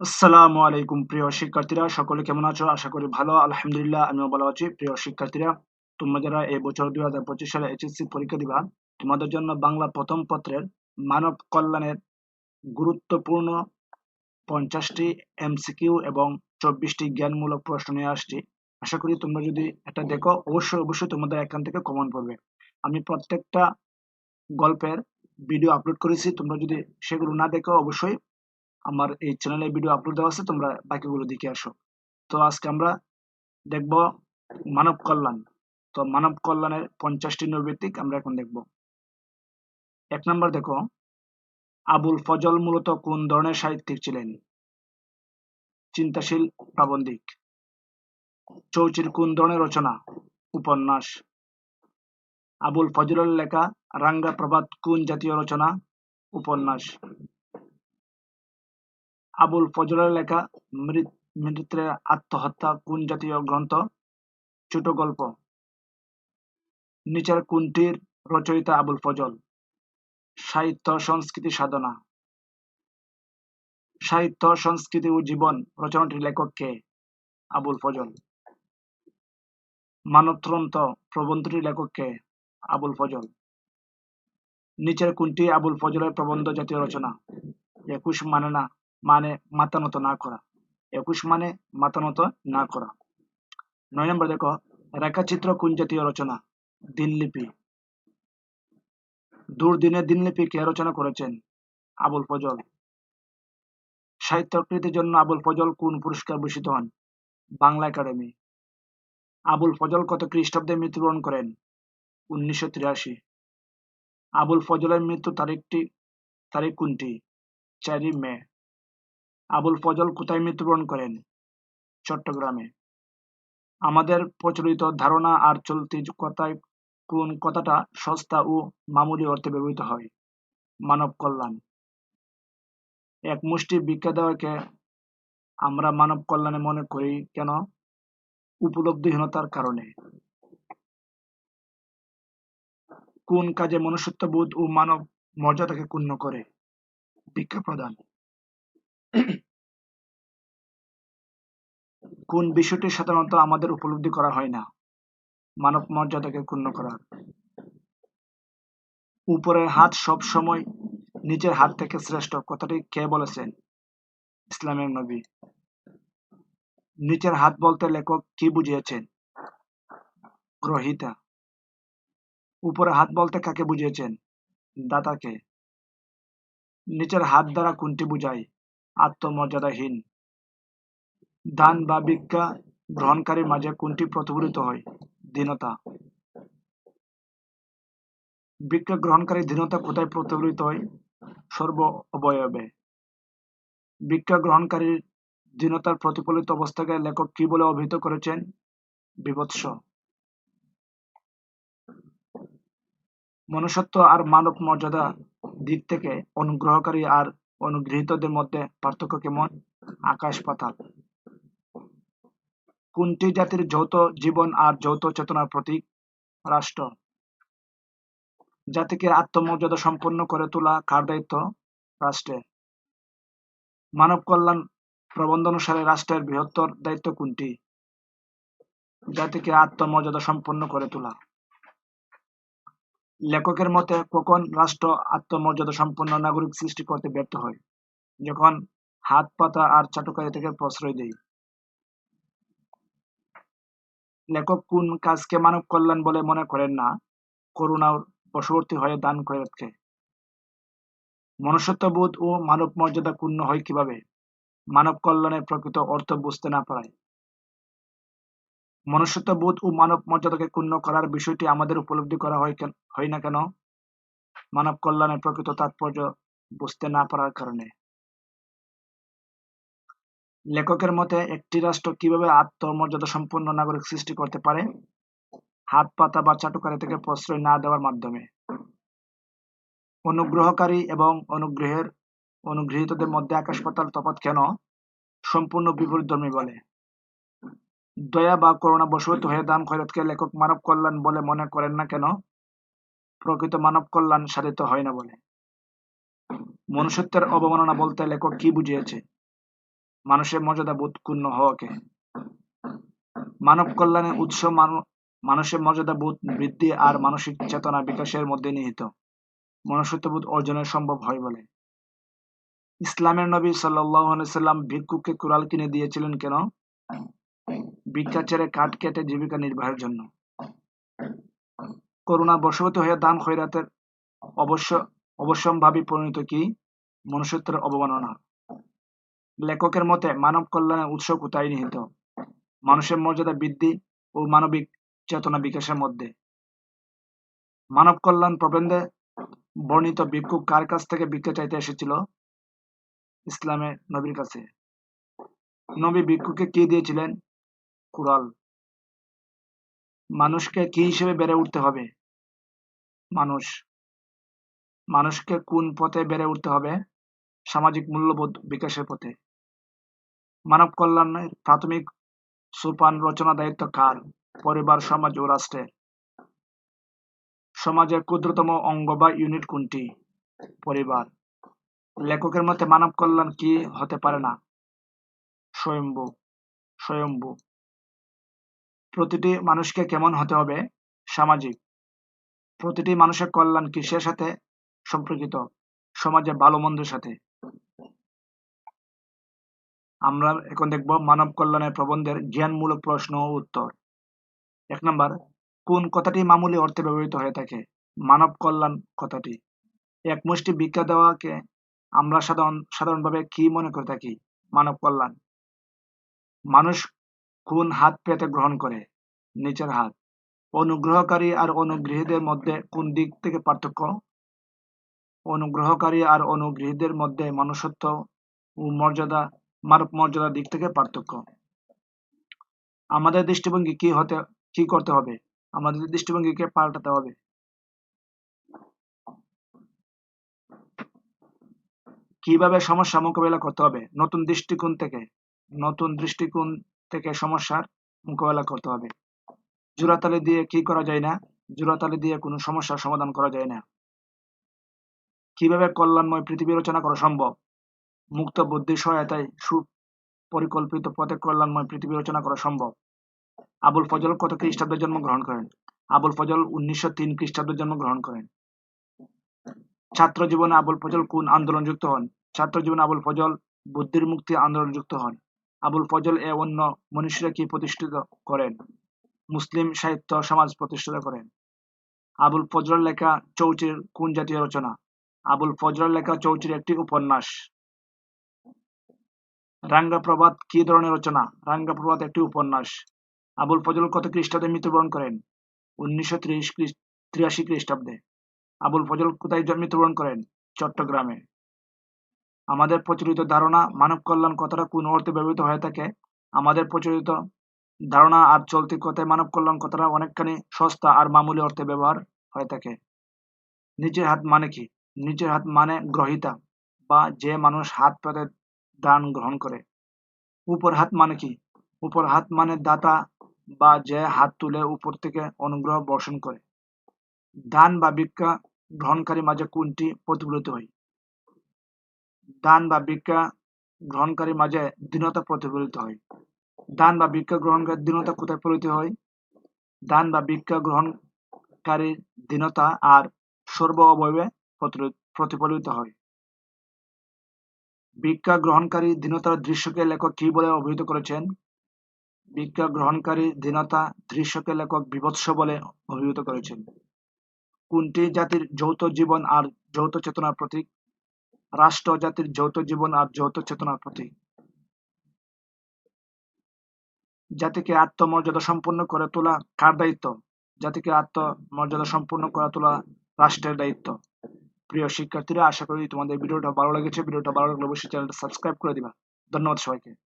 আসসালামু আলাইকুম, প্রিয় শিক্ষার্থীরা। সকলে কেমন আছো? আশা করি ভালো। আলহামদুলিল্লাহ, আমিও ভালো আছি। প্রিয় শিক্ষার্থীরা, তোমরা যারা এই বছর দুই হাজার পঁচিশ সালে এইচএসসি পরীক্ষা দিবা, তোমাদের জন্য বাংলা প্রথম পত্রের মানব কল্যাণের গুরুত্বপূর্ণ পঞ্চাশটি এমসিকিউ এবং চব্বিশটি জ্ঞানমূলক প্রশ্ন নিয়ে আসছি। আশা করি তোমরা যদি এটা দেখো, অবশ্যই অবশ্যই তোমাদের এখান থেকে কমন পড়বে। আমি প্রত্যেকটা গল্পের ভিডিও আপলোড করেছি, তোমরা যদি সেগুলো না দেখো, অবশ্যই আমার এই চ্যানেলে ভিডিও আপলোড দেওয়া আছে, তোমরা বাকিগুলো দেখে আসো। তো আজকে আমরা দেখব মানব কল্যাণ। তো মানব কল্যাণের পঞ্চাশটি নৈবেদিক আমরা এখন দেখব। এক নম্বর দেখো, আবুল ফজল মূলত কোন ধরনের সাহিত্যিক ছিলেন? চিন্তাশীল প্রাবন্ধিক। চৌচির কোন ধরনের রচনা? উপন্যাস। আবুল ফজলের লেখা রাঙ্গা প্রভাত কোন জাতীয় রচনা? উপন্যাস। আবুল ফজলের লেখা মৃতের আত্মহত্যা কোন জাতীয় গ্রন্থ? ছোট গল্প। নিচের কোনটির রচয়িতা আবুল ফজল? সাহিত্য, সংস্কৃতি, সাধনা। সাহিত্য, সংস্কৃতি ও জীবন রচনাটির লেখক কে? আবুল ফজল। মানবতন্ত্র প্রবন্ধটির লেখক কে? আবুল ফজল। নিচের কোনটি আবুল ফজলের প্রবন্ধ জাতীয় রচনা? একুশ মানে না মানে মাতানত না করা। একুশ মানে মাতানত না করা। নয় নম্বর দেখো, রেখাচিত্র কোন জাতীয় রচনা? দিনলিপি। দুর্দিনে দিনলিপি কে রচনা করেছেন? আবুল ফজল। সাহিত্য জন্য আবুল ফজল কোন পুরস্কার ভূষিত হন? বাংলা একাডেমি। আবুল ফজল কত খ্রিস্টাব্দে মৃত্যুবরণ করেন? উনিশশো তিরাশি। আবুল ফজলের মৃত্যু তারিখটি, তারিখ কোনটি? চারই মে। আবুল ফজল কোথায় মৃত্যুবরণ করেন? চট্টগ্রামে। আমাদের প্রচলিত ধারণা আর চলতি কথায় কোন কথাটা সস্তা ও মামুলি অর্থে ব্যবহৃত হয়? মানব কল্যাণ। এক মুষ্টি ভিক্ষা দেওয়াকে আমরা মানব কল্যাণে মনে করি কেন? উপলব্ধিহীনতার কারণে। কোন কাজে মনুষ্যত্ববোধ ও মানব মর্যাদাকে ক্ষুণ্ণ করে? ভিক্ষা প্রদান কোন বিষয়টি সাধারণত আমাদের উপলব্ধি করা হয় না? মানব মর্যাদাকে ক্ষুণ্ণ করা। উপরের হাত সব সময় নিজের হাত থেকে শ্রেষ্ঠ, কথাটি কে বলেছেন? ইসলামের নবী। নিচের হাত বলতে লেখক কি বুঝিয়েছেন? গ্রহিতা। উপরে হাত বলতে কাকে বুঝিয়েছেন? দাতাকে। নিচের হাত দ্বারা কোনটি বুঝায়? আত্মমর্যাদাহীন। দান বা ভিক্ষা গ্রহণকারীর মাঝে কোনটি প্রতিফলিত হয়? দীনতা। ভিক্ষা গ্রহণকারী দীনতা কোথায় প্রতিফলিত হয়? সর্ব অবয়বে। ভিক্ষা গ্রহণকারীর দীনতার প্রতিফলিত অবস্থাকে লেখক কি বলে অভিহিত করেছেন? বিভৎস মনুষ্যত্ব আর মানব মর্যাদা দিক থেকে অনুগ্রহকারী আর অনুগৃহীতদের মধ্যে পার্থক্য কেমন? আকাশ পাতাল। কোনটি জাতির যৌথ জীবন আর যৌথ চেতনার প্রতীক? রাষ্ট্র। জাতিকে আত্মমর্যাদা সম্পন্ন করে তোলা কার দায়িত্ব? রাষ্ট্রের মানব কল্যাণ প্রবন্ধ অনুসারে রাষ্ট্রের বৃহত্তর দায়িত্ব কোনটি? জাতিকে আত্মমর্যাদা সম্পন্ন করে তোলা। লেখকের মতে, কখন রাষ্ট্র আত্মমর্যাদা সম্পন্ন নাগরিক সৃষ্টি করতে ব্যর্থ হয়? যখন হাত পাতা আর চাটুকারি থেকে প্রশ্রয় দেয়। লেখক কোন কাজকে মানব কল্যাণ বলে মনে করেন না? করুণার বশবর্তী হয়ে দান খয়রাতকে মনুষ্যত্ববোধ ও মানব মর্যাদা ক্ষুণ্ণ হয় কীভাবে? মানব কল্যাণের প্রকৃত অর্থ বুঝতে না পারায়। মনুষ্যত্ববোধ ও মানব মর্যাদাকে ক্ষুণ্ণ করার বিষয়টি আমাদের উপলব্ধি করা হয় না কেন? মানব কল্যাণের প্রকৃত তাৎপর্য বুঝতে না পারার কারণে। লেখকের মতে, একটি রাষ্ট্র কীভাবে আত্মমর্যাদা সম্পন্ন নাগরিক সৃষ্টি করতে পারে? হাত, পাতা বা চাটুকারি থেকে প্রশ্রয় না দেওয়ার মাধ্যমে। অনুগ্রহকারী এবং অনুগ্রহের, অনুগৃহীতদের মধ্যে আকাশ, পাতাল তফাৎ কেন? সম্পূর্ণ বিপরীত ধর্মী বলে। দয়া বা করুণা বশবর্তী হয়ে দান খয়রাতকে লেখক মানব কল্যাণ বলে মনে করেন না কেন? প্রকৃত মানব কল্যাণ সাধিত হয় না বলে। মনুষ্যত্বের অবমাননা বলতে লেখক কি বুঝিয়েছে? মানুষের মর্যাদা বোধ ক্ষুণ্ণ হওয়াকে। মানব কল্যাণের উৎস মানুষের মর্যাদা বোধ বৃদ্ধি আর মানসিক চেতনা বিকাশের মধ্যে নিহিত। মনুষ্যত্ববোধ অর্জনের সম্ভব হয় বলে। ইসলামের নবী সাল্লাম ভিক্ষুককে কুড়াল কিনে দিয়েছিলেন কেন? ভিক্ষা ছেড়ে কাঠ কেটে জীবিকা নির্বাহের জন্য। করুণা বশবর্তী হয়ে দান খৈরাতের অবশ্য, অবশ্যম্ভাবী পরিণত কি? মনুষ্যত্বের অবমাননা। লেখকের মতে, মানব কল্যাণের উৎস কোথায় নিহিত? মানুষের মর্যাদা বৃদ্ধি ও মানবিক চেতনা বিকাশের মধ্যে। মানব কল্যাণ প্রবন্ধে বর্ণিত ভিক্ষুক কার কাছ থেকে ভিক্ষা চাইতে এসেছিল? ইসলামের নবীর কাছে। নবী ভিক্ষুকে কি দিয়েছিলেন? কুড়াল মানুষকে কি হিসেবে বেড়ে উঠতে হবে? মানুষ। মানুষকে কোন পথে বেড়ে উঠতে হবে? সামাজিক মূল্যবোধ বিকাশের পথে। মানব কল্যাণের প্রাথমিক সোপান রচনা দায়িত্ব কার? পরিবার, সমাজ ও রাষ্ট্রের। সমাজের ক্ষুদ্রতম অঙ্গ বা ইউনিট কোনটি? পরিবার। লেখকের মতে মানব কল্যাণ কি হতে পারে না? স্বয়ম্ভু। স্বয়ম্ভু। প্রতিটি মানুষকে কেমন হতে হবে? সামাজিক। প্রতিটি মানুষের কল্যাণ কিসের সাথে সম্পর্কিত? সমাজে ভালো মন্দের সাথে। আমরা এখন দেখব মানব কল্যাণের প্রবন্ধের জ্ঞানমূলক প্রশ্ন ও উত্তর। এক নম্বর, কোন কথাটি মামুলি অর্থে ব্যবহৃত হয়ে থাকে? মানব কল্যাণ কথাটি। এক মুষ্টি ভিক্ষা দেওয়াকে আমরা সাধারণ, সাধারণভাবে কি মনে করে থাকি? মানব কল্যাণ। মানুষ কোন হাত পেতে গ্রহণ করে নিচের হাত। অনুগ্রহকারী আর অনুগৃহীদের মধ্যে কোন দিক থেকে পার্থক্য? অনুগ্রহকারী আর অনুগৃহীদের মধ্যে মনুষ্যত্ব ও মর্যাদা মানব মর্যাদার দিক থেকে পার্থক্য। আমাদের দৃষ্টিভঙ্গি কি হতে, কি করতে হবে? আমাদের দৃষ্টিভঙ্গিকে পাল্টাতে হবে। কীভাবে সমস্যা মোকাবেলা করতে হবে? নতুন দৃষ্টিকোণ থেকে, নতুন দৃষ্টিকোণ থেকে সমস্যার মোকাবেলা করতে হবে। জোড়াতালি দিয়ে কি করা যায় না? জোড়াতালি দিয়ে কোনো সমস্যার সমাধান করা যায় না। কীভাবে কল্যাণময় পৃথিবী রচনা করা সম্ভব? মুক্ত বুদ্ধির সহায়তায় সুপরিকল্পিত পথে কল্যাণময় পৃথিবী রচনা করা সম্ভব। আবুল ফজল কত খ্রিস্টাব্দে জন্মগ্রহণ করেন? আবুল ফজল উনিশশো তিন খ্রিস্টাব্দে জন্মগ্রহণ করেন। ছাত্র জীবনে আবুল ফজল কোন আন্দোলন যুক্ত হন? ছাত্র জীবনে আবুল ফজল বুদ্ধির মুক্তি আন্দোলন যুক্ত হন। আবুল ফজল এ অন্য মনীষীরা কি প্রতিষ্ঠিত করেন? মুসলিম সাহিত্য সমাজ প্রতিষ্ঠিত করেন। আবুল ফজলের লেখা চৌচির কোন জাতীয় রচনা? আবুল ফজলের লেখা চৌচির একটি উপন্যাস। রাঙ্গা প্রবাদ কি ধরনের রচনা? রাঙ্গা প্রবাদ একটি উপন্যাস। আবুল ফজল কত খ্রিস্টাব্দে মৃত্যুবরণ করেন? উনিশশো তিরাশি খ্রিস্টাব্দে। আবুল ফজল কোথায় মৃত্যুবরণ করেন? চট্টগ্রামে। আমাদের প্রচলিত ধারণা, মানব কল্যাণ কথাটা কোন অর্থে ব্যবহৃত হয়ে থাকে? আমাদের প্রচলিত ধারণা আর চলতি কথায় মানব কল্যাণ কথাটা অনেকখানি সস্তা আর মামুলি অর্থে ব্যবহার হয়ে থাকে। নিচের হাত মানে কি? নিচের হাত মানে গ্রহিতা বা যে মানুষ হাত পেতে দান গ্রহণ করে উপর হাত মানে কি? উপর হাত মানে দাতা বা যে হাত তুলে উপর থেকে অনুগ্রহ বর্ষণ করে দান বা ভিক্ষা গ্রহণকারী মাঝে কোনটি প্রতিফলিত হয়? দান বা ভিক্ষা গ্রহণকারী মাঝে দীনতা প্রতিফলিত হয়। দান বা ভিক্ষা গ্রহণকারী দীনতা কোথায় ফলিত হয়? দান বা ভিক্ষা গ্রহণকারীর দীনতা আর সর্ব অবয়বে প্রতিফলিত হয়। ভিক্ষা গ্রহণকারী দীনতার দৃশ্যকে লেখক কি বলে অভিহিত করেছেন? ভিক্ষা গ্রহণকারী দীনতা দৃশ্যকে লেখক বিভৎস বলে অভিহিত করেছেন। কোনটি জাতির যৌথ জীবন আর যৌথ চেতনার প্রতীক? রাষ্ট্র জাতির যৌথ জীবন আর যৌথ চেতনার প্রতীক। জাতিকে আত্মমর্যাদা সম্পন্ন করে তোলা কার দায়িত্ব? জাতিকে আত্মমর্যাদা সম্পূর্ণ করে তোলা রাষ্ট্রের দায়িত্ব। প্রিয় শিক্ষার্থীরা, আশা করি তোমাদের ভিডিওটা ভালো লেগেছে। ভিডিওটা ভালো লাগলে অবশ্যই চ্যানেলটা সাবস্ক্রাইব করে দিবেন ধন্যবাদ সবাইকে।